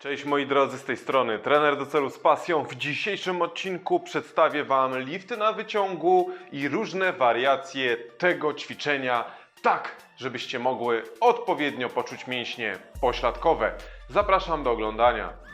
Cześć moi drodzy, z tej strony trener do celu z pasją. W dzisiejszym odcinku przedstawię Wam lifty na wyciągu i różne wariacje tego ćwiczenia, tak żebyście mogły odpowiednio poczuć mięśnie pośladkowe. Zapraszam do oglądania.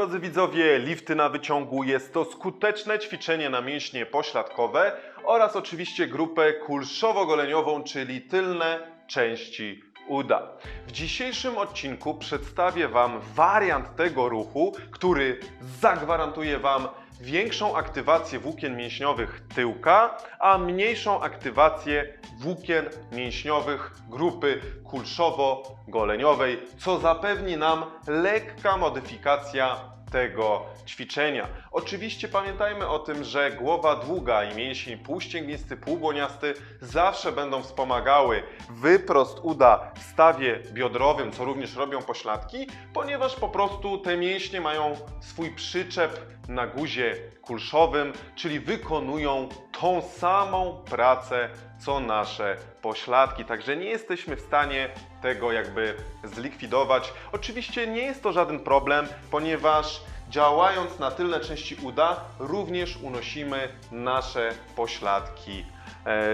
Drodzy widzowie, lifty na wyciągu jest to skuteczne ćwiczenie na mięśnie pośladkowe oraz oczywiście grupę kulszowo-goleniową, czyli tylne części uda. W dzisiejszym odcinku przedstawię Wam wariant tego ruchu, który zagwarantuje Wam większą aktywację włókien mięśniowych tyłka, a mniejszą aktywację włókien mięśniowych grupy kulszowo-goleniowej, co zapewni nam lekka modyfikacja tego ćwiczenia. Oczywiście pamiętajmy o tym, że głowa długa i mięsień półścięgnisty, półbłoniasty zawsze będą wspomagały wyprost uda w stawie biodrowym, co również robią pośladki, ponieważ po prostu te mięśnie mają swój przyczep na guzie kulszowym, czyli wykonują tą samą pracę co nasze pośladki. Także nie jesteśmy w stanie tego jakby zlikwidować. Oczywiście nie jest to żaden problem, ponieważ działając na tylne części uda, również unosimy nasze pośladki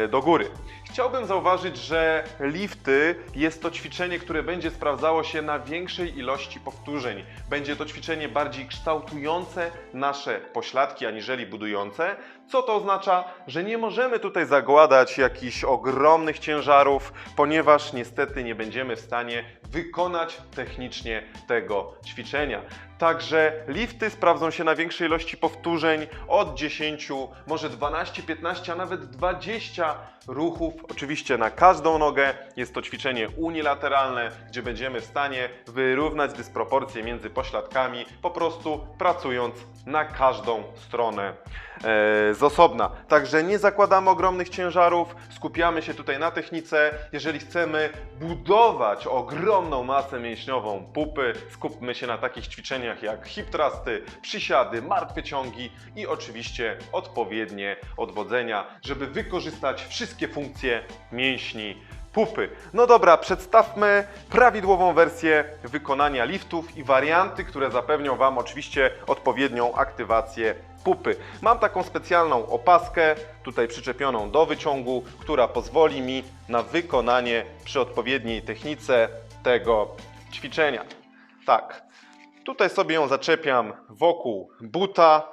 do góry. Chciałbym zauważyć, że lifty jest to ćwiczenie, które będzie sprawdzało się na większej ilości powtórzeń. Będzie to ćwiczenie bardziej kształtujące nasze pośladki, aniżeli budujące. Co to oznacza? Że nie możemy tutaj zakładać jakichś ogromnych ciężarów, ponieważ niestety nie będziemy w stanie wykonać technicznie tego ćwiczenia. Także lifty sprawdzą się na większej ilości powtórzeń od 10, może 12, 15, a nawet 20 ruchów. Oczywiście na każdą nogę. Jest to ćwiczenie unilateralne, gdzie będziemy w stanie wyrównać dysproporcje między pośladkami, po prostu pracując na każdą stronę e, z osobna. Także nie zakładamy ogromnych ciężarów, skupiamy się tutaj na technice. Jeżeli chcemy budować ogromną masę mięśniową pupy, skupmy się na takich ćwiczeniach jak hip thrusty, przysiady, martwe ciągi i oczywiście odpowiednie odwodzenia, żeby wykorzystać wszystkie funkcje mięśni pupy. No dobra, przedstawmy prawidłową wersję wykonania liftów i warianty, które zapewnią Wam oczywiście odpowiednią aktywację pupy. Mam taką specjalną opaskę, tutaj przyczepioną do wyciągu, która pozwoli mi na wykonanie przy odpowiedniej technice tego ćwiczenia. Tak, tutaj sobie ją zaczepiam wokół buta,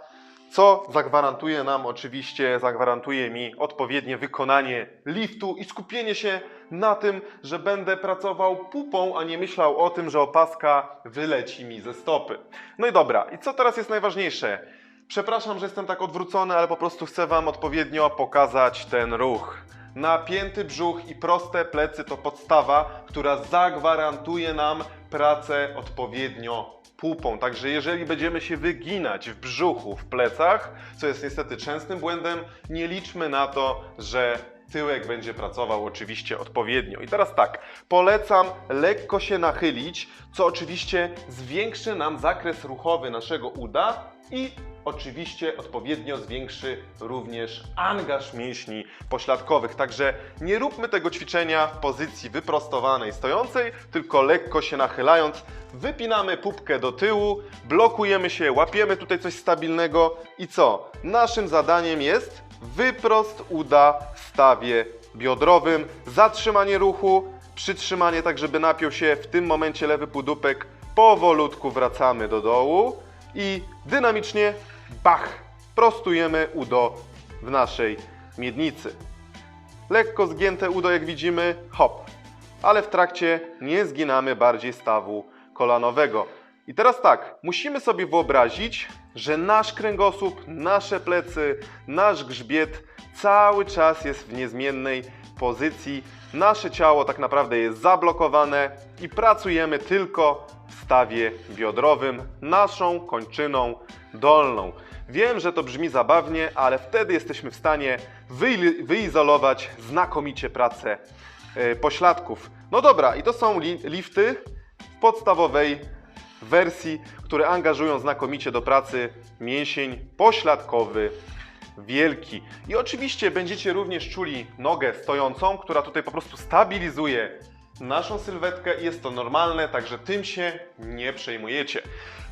co zagwarantuje nam oczywiście, zagwarantuje mi odpowiednie wykonanie liftu i skupienie się na tym, że będę pracował pupą, a nie myślał o tym, że opaska wyleci mi ze stopy. No i dobra, i co teraz jest najważniejsze? Przepraszam, że jestem tak odwrócony, ale po prostu chcę Wam odpowiednio pokazać ten ruch. Napięty brzuch i proste plecy to podstawa, która zagwarantuje nam pracę odpowiednio pupą. Także jeżeli będziemy się wyginać w brzuchu, w plecach, co jest niestety częstym błędem, nie liczmy na to, że tyłek będzie pracował oczywiście odpowiednio. I teraz tak, polecam lekko się nachylić, co oczywiście zwiększy nam zakres ruchowy naszego uda i oczywiście odpowiednio zwiększy również angaż mięśni pośladkowych. Także nie róbmy tego ćwiczenia w pozycji wyprostowanej, stojącej, tylko lekko się nachylając. Wypinamy pupkę do tyłu, blokujemy się, łapiemy tutaj coś stabilnego i co? Naszym zadaniem jest wyprost uda w stawie biodrowym, zatrzymanie ruchu, przytrzymanie tak, żeby napiął się w tym momencie lewy półdupek, powolutku wracamy do dołu i dynamicznie bach, prostujemy udo w naszej miednicy. Lekko zgięte udo, jak widzimy, hop, ale w trakcie nie zginamy bardziej stawu kolanowego. I teraz tak, musimy sobie wyobrazić, że nasz kręgosłup, nasze plecy, nasz grzbiet cały czas jest w niezmiennej pozycji. Nasze ciało tak naprawdę jest zablokowane i pracujemy tylko w stawie biodrowym, naszą kończyną dolną. Wiem, że to brzmi zabawnie, ale wtedy jesteśmy w stanie wyizolować znakomicie pracę e, pośladków. No dobra, i to są li- lifty w podstawowej wersji, które angażują znakomicie do pracy mięsień pośladkowy wielki. I oczywiście będziecie również czuli nogę stojącą, która tutaj po prostu stabilizuje naszą sylwetkę jest to normalne, także tym się nie przejmujecie.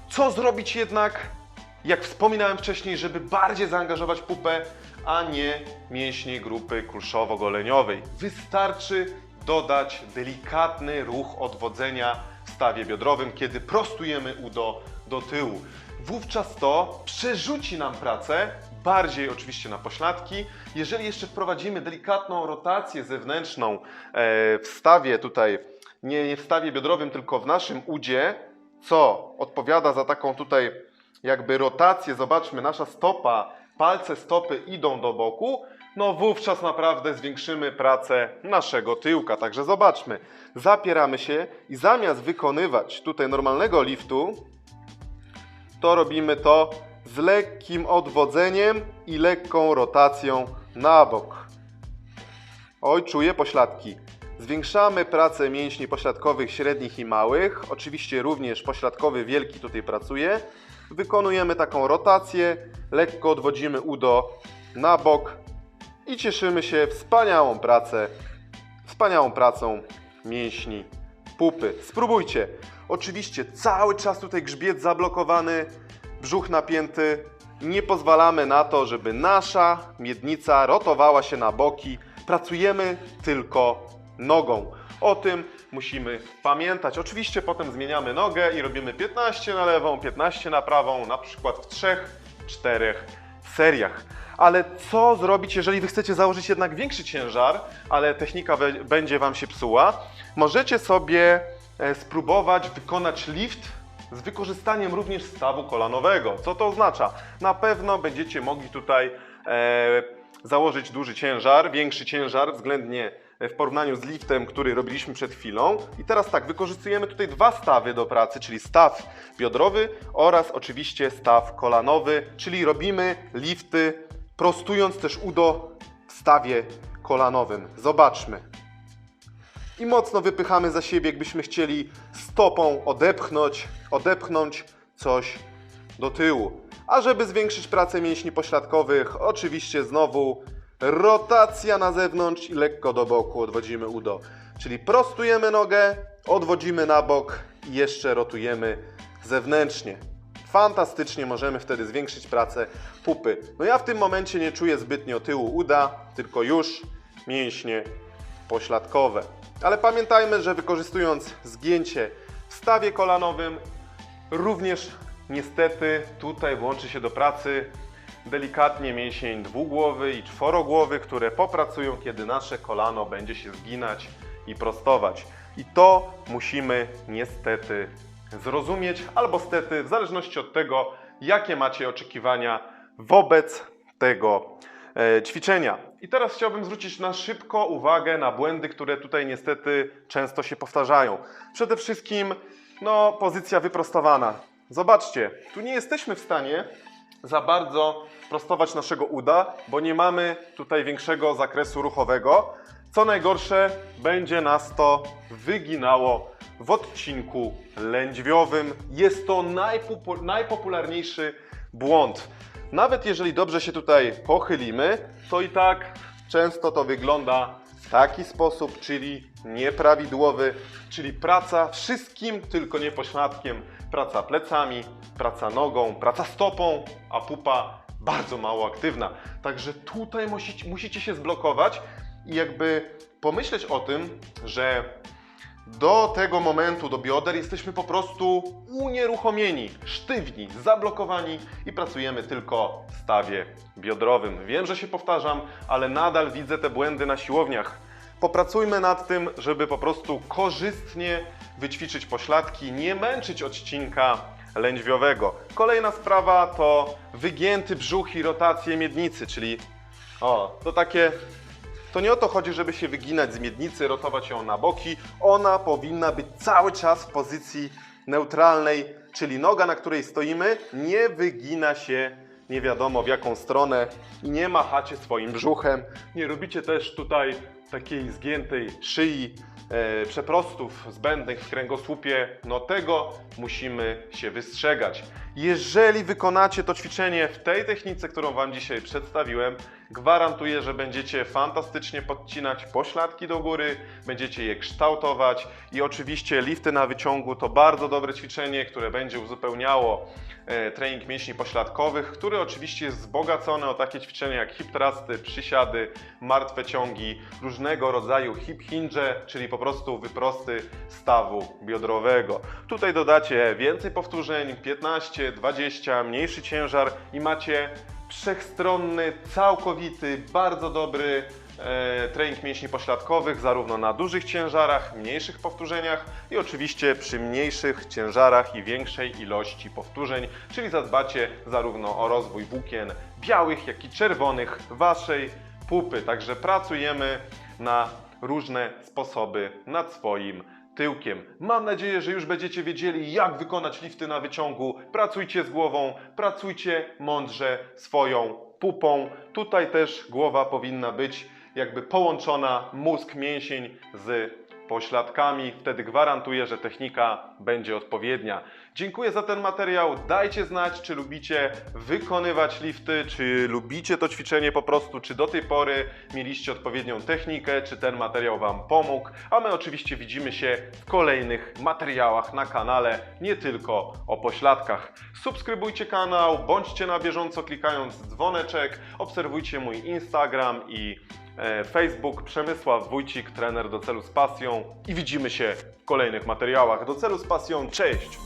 Co zrobić jednak, jak wspominałem wcześniej, żeby bardziej zaangażować pupę, a nie mięśnie grupy kulszowo-goleniowej? Wystarczy dodać delikatny ruch odwodzenia w stawie biodrowym, kiedy prostujemy udo do tyłu. Wówczas to przerzuci nam pracę bardziej oczywiście na pośladki. Jeżeli jeszcze wprowadzimy delikatną rotację zewnętrzną e, w stawie tutaj, nie, w stawie biodrowym, tylko w naszym udzie, co odpowiada za taką tutaj jakby rotację, zobaczmy, nasza stopa, palce stopy idą do boku, no wówczas naprawdę zwiększymy pracę naszego tyłka. Także zobaczmy, zapieramy się i zamiast wykonywać tutaj normalnego liftu, to robimy to z lekkim odwodzeniem i lekką rotacją na bok. Oj, czuję pośladki. Zwiększamy pracę mięśni pośladkowych średnich i małych. Oczywiście również pośladkowy wielki tutaj pracuje. Wykonujemy taką rotację, lekko odwodzimy udo na bok i cieszymy się wspaniałą pracę, wspaniałą pracą mięśni pupy. Spróbujcie. Oczywiście cały czas tutaj grzbiet zablokowany, brzuch napięty. Nie pozwalamy na to, żeby nasza miednica rotowała się na boki. Pracujemy tylko nogą. O tym musimy pamiętać. Oczywiście potem zmieniamy nogę i robimy 15 na lewą, 15 na prawą, na przykład w 3-4 seriach. Ale co zrobić, jeżeli wy chcecie założyć jednak większy ciężar, ale technika będzie wam się psuła? Możecie sobie e, spróbować wykonać lift z wykorzystaniem również stawu kolanowego. Co to oznacza? Na pewno będziecie mogli tutaj e, założyć duży ciężar, większy ciężar względnie w porównaniu z liftem, który robiliśmy przed chwilą. I teraz tak, wykorzystujemy tutaj dwa stawy do pracy, czyli staw biodrowy oraz oczywiście staw kolanowy, czyli robimy lifty prostując też udo w stawie kolanowym. Zobaczmy i mocno wypychamy za siebie, jakbyśmy chcieli stopą odepchnąć, odepchnąć coś do tyłu. A żeby zwiększyć pracę mięśni pośladkowych, oczywiście znowu rotacja na zewnątrz i lekko do boku odwodzimy udo. Czyli prostujemy nogę, odwodzimy na bok i jeszcze rotujemy zewnętrznie. Fantastycznie możemy wtedy zwiększyć pracę pupy. No ja w tym momencie nie czuję zbytnio tyłu uda, tylko już mięśnie pośladkowe. Ale pamiętajmy, że wykorzystując zgięcie w stawie kolanowym, również niestety tutaj włączy się do pracy delikatnie mięsień dwugłowy i czworogłowy, które popracują, kiedy nasze kolano będzie się zginać i prostować. I to musimy niestety zrozumieć, albo stety, w zależności od tego, jakie macie oczekiwania wobec tego e, ćwiczenia. I teraz chciałbym zwrócić na szybko uwagę na błędy, które tutaj niestety często się powtarzają. Przede wszystkim, no, pozycja wyprostowana. Zobaczcie, tu nie jesteśmy w stanie za bardzo prostować naszego uda, bo nie mamy tutaj większego zakresu ruchowego. Co najgorsze, będzie nas to wyginało w odcinku lędźwiowym. Jest to najpopu- najpopularniejszy błąd. Nawet jeżeli dobrze się tutaj pochylimy, to i tak często to wygląda w taki sposób, czyli nieprawidłowy, czyli praca wszystkim, tylko nie pośladkiem. Praca plecami, praca nogą, praca stopą, a pupa bardzo mało aktywna. Także tutaj musicie, musicie się zblokować i jakby pomyśleć o tym, że do tego momentu, do bioder, jesteśmy po prostu unieruchomieni, sztywni, zablokowani i pracujemy tylko w stawie biodrowym. Wiem, że się powtarzam, ale nadal widzę te błędy na siłowniach. Popracujmy nad tym, żeby po prostu korzystnie wyćwiczyć pośladki, nie męczyć odcinka lędźwiowego. Kolejna sprawa to wygięty brzuch i rotacje miednicy, czyli o, to takie to nie o to chodzi, żeby się wyginać z miednicy, rotować ją na boki. Ona powinna być cały czas w pozycji neutralnej, czyli noga, na której stoimy, nie wygina się nie wiadomo w jaką stronę i nie machacie swoim brzuchem. Nie robicie też tutaj takiej zgiętej szyi, e, przeprostów zbędnych w kręgosłupie. No tego musimy się wystrzegać. Jeżeli wykonacie to ćwiczenie w tej technice, którą Wam dzisiaj przedstawiłem, gwarantuję, że będziecie fantastycznie podcinać pośladki do góry, będziecie je kształtować i oczywiście lifty na wyciągu to bardzo dobre ćwiczenie, które będzie uzupełniało e, trening mięśni pośladkowych, który oczywiście jest wzbogacony o takie ćwiczenia jak hip thrusty, przysiady, martwe ciągi, różnego rodzaju hip hinge, czyli po prostu wyprosty stawu biodrowego. Tutaj dodacie więcej powtórzeń, 15, 20, mniejszy ciężar i macie wszechstronny, całkowity, bardzo dobry e, trening mięśni pośladkowych, zarówno na dużych ciężarach, mniejszych powtórzeniach i oczywiście przy mniejszych ciężarach i większej ilości powtórzeń, czyli zadbacie zarówno o rozwój włókien białych, jak i czerwonych waszej pupy. Także pracujemy na różne sposoby nad swoim tyłkiem. Mam nadzieję, że już będziecie wiedzieli, jak wykonać lifty na wyciągu. Pracujcie z głową, pracujcie mądrze swoją pupą. Tutaj też głowa powinna być jakby połączona mózg, mięsień z pośladkami. Wtedy gwarantuję, że technika będzie odpowiednia. Dziękuję za ten materiał. Dajcie znać, czy lubicie wykonywać lifty, czy lubicie to ćwiczenie po prostu, czy do tej pory mieliście odpowiednią technikę, czy ten materiał Wam pomógł. A my oczywiście widzimy się w kolejnych materiałach na kanale, nie tylko o pośladkach. Subskrybujcie kanał, bądźcie na bieżąco klikając dzwoneczek, obserwujcie mój Instagram i e, Facebook Przemysław Wójcik, trener do celu z pasją i widzimy się w kolejnych materiałach do celu z pasją. Cześć!